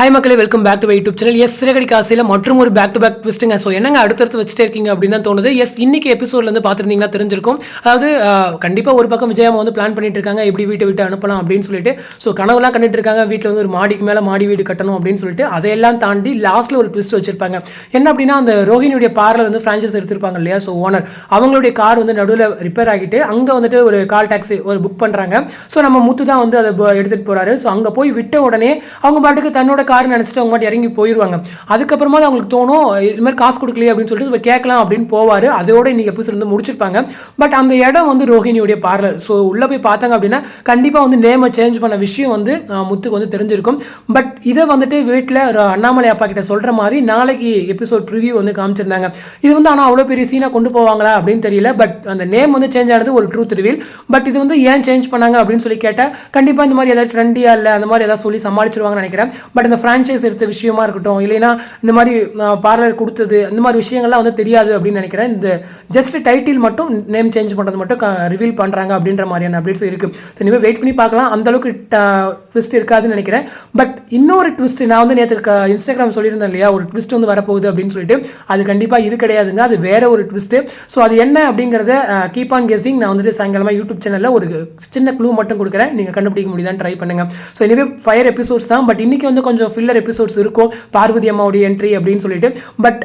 Hi மக்களே welcome back to YouTube channel yes Siragadi காசியில் மற்றும் ஒரு பேக் டு பேக் ட்விஸ்ட்டுங்க ஸோ என்னங்க அடுத்தடுத்து வச்சுட்டே இருக்கீங்க அப்படின்னு தான் தோணுது. எஸ் இன்னைக்கு எபிசோட்லேருந்து பார்த்துருந்தீங்கன்னா தெரிஞ்சிருக்கும். அதாவது கண்டிப்பாக ஒரு பக்கம் விஜயாமா வந்து பிளான் பண்ணிட்டு இருக்காங்க. எப்படி வீட்டை விட்டு அனுப்பலாம் அப்படின்னு சொல்லிட்டு. ஸோ கனவுலாம் கண்டுட்டு இருக்காங்க. வீட்டில் வந்து ஒரு மாடிக்கு மேலே மாடி வீடு கட்டணும் அப்படின்னு சொல்லிட்டு. அதையெல்லாம் தாண்டி லாஸ்ட்டில் ஒரு ட்விஸ்ட் வச்சிருப்பாங்க. என்ன அப்படின்னா அந்த ரோஹினியுடைய பார்லர் வந்து ஃப்ரான்ச்சைஸ் எடுத்திருப்பாங்க இல்லையா? ஸோ ஓனர் அவங்களுடைய கார் வந்து நடுவில் ரிப்பேர் ஆகிட்டு அங்கே வந்துட்டு ஒரு கால் டாக்ஸி ஒரு புக் பண்ணுறாங்க ஸோ நம்ம முத்து தான் வந்து அதை எடுத்துகிட்டு போகிறாரு ஸோ அங்கே போய் விட்ட உடனே அவங்க பாட்டுக்கு தன்னோட கார் நினச்சிட்டு அவங்க மட்டும் இறங்கி போயிடுவாங்க அதுக்கப்புறமா தான் அவங்களுக்கு தோணும் இது மாதிரி காசு கொடுக்கலையே அப்படின்னு சொல்லிட்டு கேட்கலாம் அப்படின்னு போவார். அதோட இன்னைக்கு எபிசோட் வந்து முடிச்சிருப்பாங்க. பட் அந்த இடம் வந்து ரோஹிணியுடைய பார்லர் ஸோ உள்ளே போய் பார்த்தாங்க அப்படின்னா கண்டிப்பாக வந்து நேமை சேஞ்ச் பண்ண விஷயம் வந்து முத்துக்கு வந்து தெரிஞ்சிருக்கும். பட் இதை வந்துட்டு வீட்டில் அண்ணாமலை அப்பா கிட்ட சொல்கிற மாதிரி நாளைக்கு எபிசோட் ப்ரிவியூ வந்து காமிச்சிருந்தாங்க. இது வந்து ஆனால் அவ்வளோ பெரிய சீனாக கொண்டு போவாங்களா அப்படின்னு தெரியல. பட் அந்த நேம் வந்து சேஞ்ச் ஆனது ஒரு ட்ரூத் ரிவீல் பட் இது வந்து ஏன் சேஞ்ச் பண்ணாங்க அப்படின்னு சொல்லி கேட்டால் கண்டிப்பாக இந்த மாதிரி ஏதாவது ட்ரெண்டியாக இல்லை அந்த மாதிரி ஏதாவது சொல்லி சமாளிச்சிருவாங்கன்னு நினைக்கிறேன். பட் இந்த ஃப்ரான்ச்சைஸ் எடுத்த விஷயமா இருக்கட்டும் இல்லைன்னா இந்த மாதிரி பார்லர் கொடுத்தது அந்த மாதிரி விஷயங்கள்லாம் வந்து தெரியாது அப்படின்னு நினைக்கிறேன். இந்த ஜஸ்ட் டைட்டில் மட்டும் நேம் சேஞ்ச் பண்ணுறது மட்டும் ரிவீல் பண்ணுறாங்க அப்படின்ற மாதிரியான அப்டேட்ஸ் இருக்குது ஸோ இனிமேல் வெயிட் பண்ணி பார்க்கலாம். அந்த அளவுக்கு ட்விஸ்ட் இருக்காதுன்னு நினைக்கிறேன். பட் இன்னொரு ட்விஸ்ட் நான் வந்து நேற்று இன்ஸ்டாகிராம் சொல்லியிருந்தேன் இல்லையா? ஒரு ட்விஸ்ட் வந்து வரப்போகுது அப்படின்னு சொல்லிட்டு. அது கண்டிப்பாக இது கிடையாதுங்க. அது வேற ஒரு ட்விஸ்ட்டு ஸோ அது என்ன அப்படிங்கிறத கீப் ஆன் கெஸிங் நான் வந்துட்டு சாயங்காலமாக யூடியூப் சேனலில் ஒரு சின்ன க்ளூ மட்டும் கொடுக்குறேன். நீங்கள் கண்டுபிடிக்க முடியுதான்னு ட்ரை பண்ணுங்க. ஸோ இனிமேல் ஃபயர் எபிசோட்ஸ் தான். பட் இன்னைக்கு வந்து கொஞ்சம் ஃபில்லர் எபிசோட்ஸ் இருக்கும். பார்வதி அம்மாவுடைய என்ட்ரி அப்படின்னு சொல்லிட்டு. பட்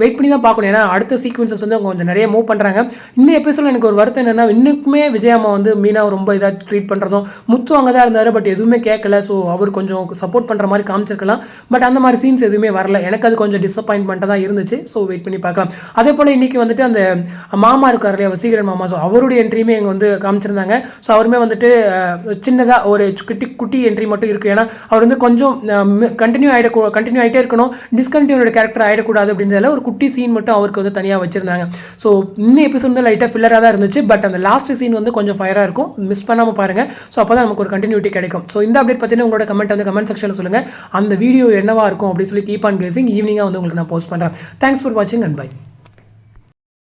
வெயிட் uh, பண்ணி தான் பார்க்கணும். ஏன்னா அடுத்த சீக்வன்சஸ் வந்து அவங்க கொஞ்சம் நிறைய மூவ் பண்ணுறாங்க இந்த எபிசோட எனக்கு ஒரு வருத்தம் என்னன்னா இன்னுக்குமே விஜய் அம்மா வந்து மீனாவை ரொம்ப இதாக ட்ரீட் பண்ணுறதும் முத்து அங்கே தான் இருந்தார் பட் எதுவுமே கேட்கல. ஸோ அவர் கொஞ்சம் சப்போர்ட் பண்ணுற மாதிரி காமிச்சிருக்கலாம். பட் அந்த மாதிரி சீன்ஸ் எதுவுமே வரல. எனக்கு அது கொஞ்சம் டிசப்பாயின்மெண்ட்டாக தான் இருந்துச்சு. ஸோ வெயிட் பண்ணி பார்க்கலாம். அதே போல் இன்றைக்கி வந்துட்டு அந்த மாமா இருக்கார் இல்லையா வசீகரன் மாமா. ஸோ அவருடைய என்ட்ரியுமே இங்கே வந்து காமிச்சிருந்தாங்க. ஸோ அவருமே வந்துட்டு uh, சின்னதாக ஒரு குட்டி குட்டி என்ட்ரி மட்டும் இருக்குது ஏன்னா அவர் வந்து கொஞ்சம் uh, கண்டினியூ ஆகிட கண்டினியூ ஆகிட்டே இருக்கணும். டிஸ்கண்டினியூட கேரக்டர் ஆகிடக்கூடாது அப்படின்றதுல ஒரு குட்டி சீன் மட்டும் அவருக்கு வந்து தனியாக வச்சிருந்தாங்க. ஸோ இன்னும் எபிசோட் வந்து லைட்டாக ஃபில்லராக தான் இருந்துச்சு. பட் அந்த லாஸ்ட் சீன் வந்து கொஞ்சம் ஃபயராக இருக்கும். மிஸ் பண்ணாமல் பாருங்கள் ஸோ அப்போ தான் நமக்கு ஒரு கண்டினியூட்டி கிடைக்கும். ஸோ இந்த அப்டேட் பற்றின உங்களோட கமெண்ட் வந்து கமெண்ட் செக்ஷனில் சொல்லுங்கள் அந்த வீடியோ என்னவாக இருக்கும் அப்படின்னு சொல்லி கீப் ஆன் கேசிங் ஈவினிங்காக வந்து உங்களுக்கு நான் போஸ்ட் பண்ணுறேன் தேங்க்ஸ் ஃபார் வாட்சிங் அண்ட் பை